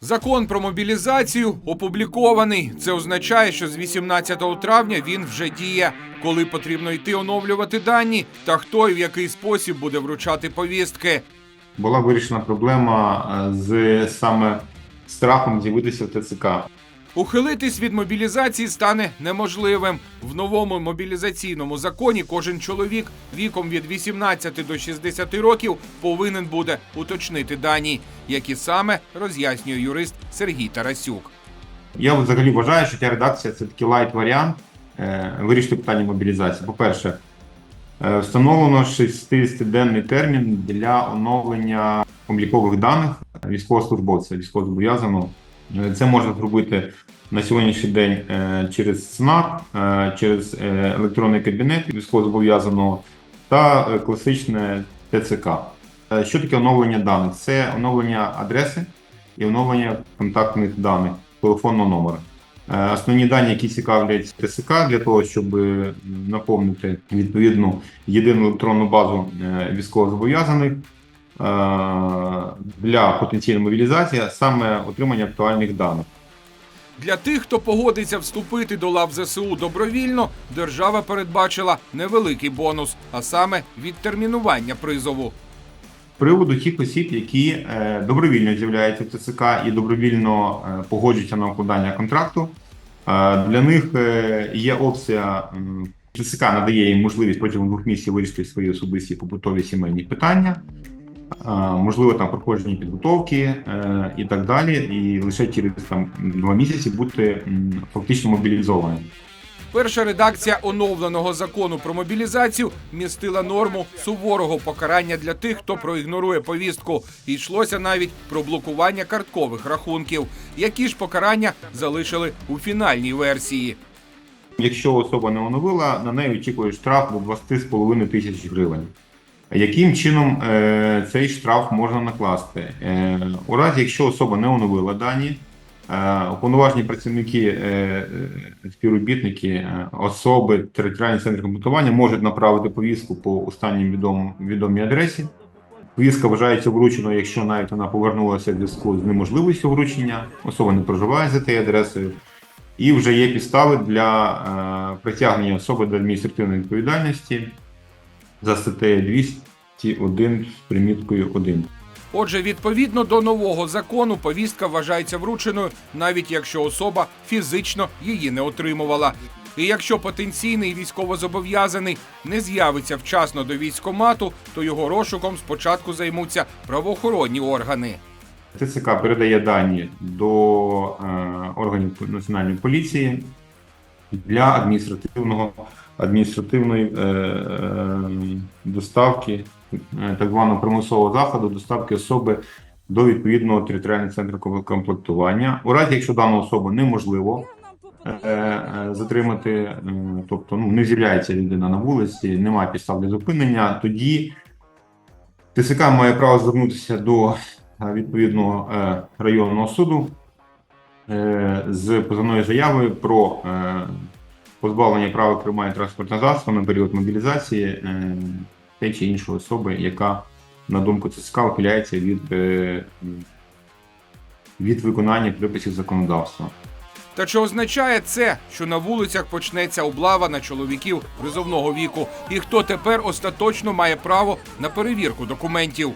Закон про мобілізацію опублікований. Це означає, що з 18 травня він вже діє. Коли потрібно йти оновлювати дані, та хто і в який спосіб буде вручати повістки. була вирішена проблема е, з саме страхом з'явитися в ТЦК. Ухилитись від мобілізації стане неможливим. В новому мобілізаційному законі кожен чоловік віком від 18 до 60 років повинен буде уточнити дані, які саме роз'яснює юрист Сергій Тарасюк. Я взагалі вважаю, що ця редакція це такий лайт варіант е, вирішити питання мобілізації. По-перше, е, встановлено 60-денний термін для оновлення облікових даних військовослужбовця, військовозобов'язаного. Це можна зробити на сьогоднішній день е, через СНАП, е, через е, електронний кабінет військовозобов'язаного та класичне ТЦК. Що таке оновлення даних? Це оновлення адреси і оновлення контактних даних телефонного номера. Основні дані, які цікавлять ТСК для того, щоб наповнити відповідну єдину електронну базу військовозобов'язаних для потенційної мобілізації, саме отримання актуальних даних. Для тих, хто погодиться вступити до лав ЗСУ добровільно, держава передбачила невеликий бонус, а саме відтермінування призову. Приводу тих осіб, які е, добровільно з'являються в ТЦК і добровільно е, погоджуються на укладання контракту, е, для них е, є опція. ТЦК надає їм можливість протягом двох місяців вирішити свої особисті побутові сімейні питання, е, можливо, там проходження підготовки е, і так далі, і лише через там два місяці бути фактично мобілізованим. Перша редакція оновленого закону про мобілізацію містила норму суворого покарання для тих, хто проігнорує повістку. І йшлося навіть про блокування карткових рахунків. Які ж покарання залишили у фінальній версії. Якщо особа не оновила, на неї очікує штраф до 20,5 тисяч гривень. Яким чином е, цей штраф можна накласти? Е, у разі, якщо особа не оновила дані, е, уповноважені працівники, співробітники, особи територіальних центрів комплектування можуть направити повістку по останній відомій, відомій адресі. Повістка вважається врученою, якщо навіть вона повернулася в зв'язку з неможливістю вручення, особа не проживає за тією адресою, і вже є підстави для притягнення особи до адміністративної відповідальності за статтею 201 з приміткою 1. Отже, відповідно до нового закону, повістка вважається врученою, навіть якщо особа фізично її не отримувала. І якщо потенційний військовозобов'язаний не з'явиться вчасно до військкомату, то його розшуком спочатку займуться правоохоронні органи. ТЦК передає дані до е, органів національної поліції для адміністративного адміністративної е, е, доставки, е, так званого примусового заходу, доставки особи до відповідного територіального центру комплектування. У разі, якщо дану особу неможливо затримати, тобто ну, не з'являється людина на вулиці, немає підстав для зупинення, тоді ТСК має право звернутися до відповідного районного суду з позовною заявою про е, позбавлення права керування транспортного засобу на період мобілізації е, те чи іншої особи, яка, на думку ТСК, ухиляється від, е, від виконання приписів законодавства. Та чи означає це, що на вулицях почнеться облава на чоловіків призовного віку? І хто тепер остаточно має право на перевірку документів?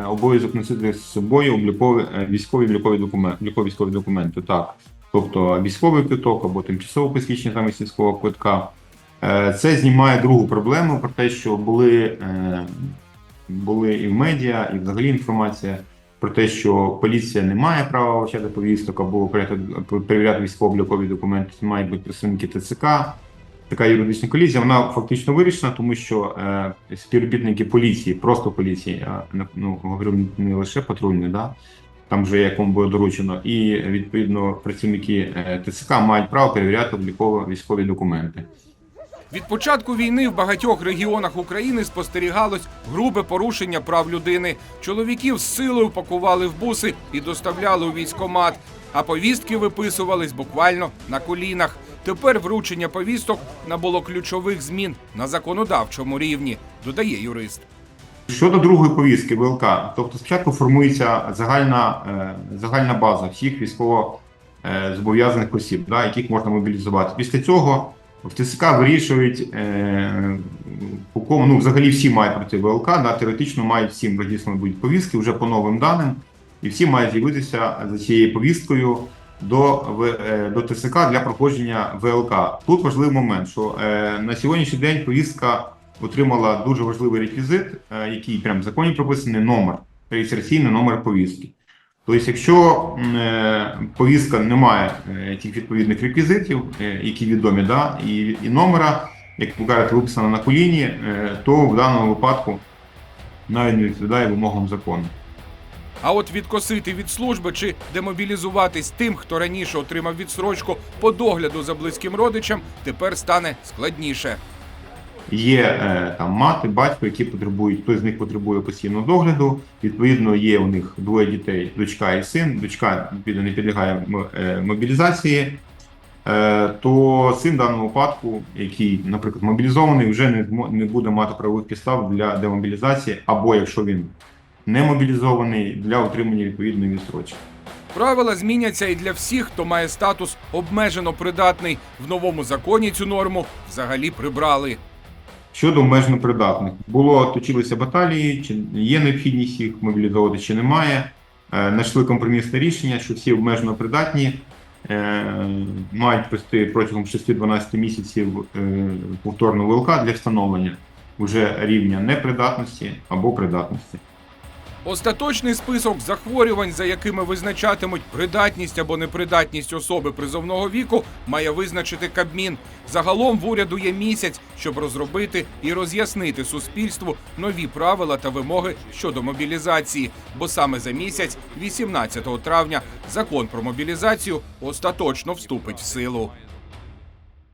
Е, Обов'язок носити з собою облікові е, військові облікові документи, військові документи, так. Тобто військовий квиток або тимчасово посвідчення замість військового квитка. Е, Це знімає другу проблему про те, що були, були і в медіа, і взагалі інформація про те, що поліція не має права вручати повісток або перевіряти- військово-облікові документи, мають бути представники ТЦК. Така юридична колізія, вона фактично вирішена, тому що е, співробітники поліції, просто поліції, а ну, говорю, не лише патрульні, да, там вже якому було доручено, і відповідно працівники е, ТЦК мають право перевіряти обліково військові документи. Від початку війни в багатьох регіонах України спостерігалось грубе порушення прав людини. Чоловіків з силою пакували в буси і доставляли у військкомат, а повістки виписувались буквально на колінах. Тепер вручення повісток набуло ключових змін на законодавчому рівні, додає юрист. Щодо другої повістки ВЛК, тобто спочатку формується загальна, е, загальна база всіх військово е, зобов'язаних осіб, да, яких можна мобілізувати. Після цього в ТСК вирішують, е, по кому ну, взагалі всі мають пройти ВЛК, да, теоретично мають всім розіслані будуть повістки вже по новим даним, і всі мають з'явитися за цією повісткою до, е, до ТСК для проходження ВЛК. Тут важливий момент, що е, на сьогоднішній день повістка отримала дуже важливий реквізит, е, який прямо в законі прописаний номер, реєстраційний номер повістки. Тобто, якщо повістка не має тих відповідних реквізитів, які відомі, да, і, і номера, як ви кажете, виписано на коліні, то в даному випадку навіть не відповідає вимогам закону. А от відкосити від служби чи демобілізуватись тим, хто раніше отримав відсрочку по догляду за близьким родичем, тепер стане складніше. Є е, там мати, батько, які потребують, хтось з них потребує постійного догляду. Відповідно, є у них двоє дітей, дочка і син. Дочка не підлягає е, мобілізації. Е, то син в даному випадку, який, наприклад, мобілізований, вже не, не буде мати правових підстав для демобілізації, або якщо він не мобілізований, для отримання відповідної відстрочки. Правила зміняться і для всіх, хто має статус обмежено придатний. В новому законі цю норму взагалі прибрали. Щодо обмежено придатних, було точилися баталії, чи є необхідність їх мобілізовувати, чи немає. Е, Знайшли компромісне рішення, що всі обмежено придатні е, мають пройти протягом 6-12 місяців е, повторну ВЛК для встановлення вже рівня непридатності або придатності. Остаточний список захворювань, за якими визначатимуть придатність або непридатність особи призовного віку, має визначити Кабмін. Загалом в уряду є місяць, щоб розробити і роз'яснити суспільству нові правила та вимоги щодо мобілізації. Бо саме за місяць, 18 травня, закон про мобілізацію остаточно вступить в силу.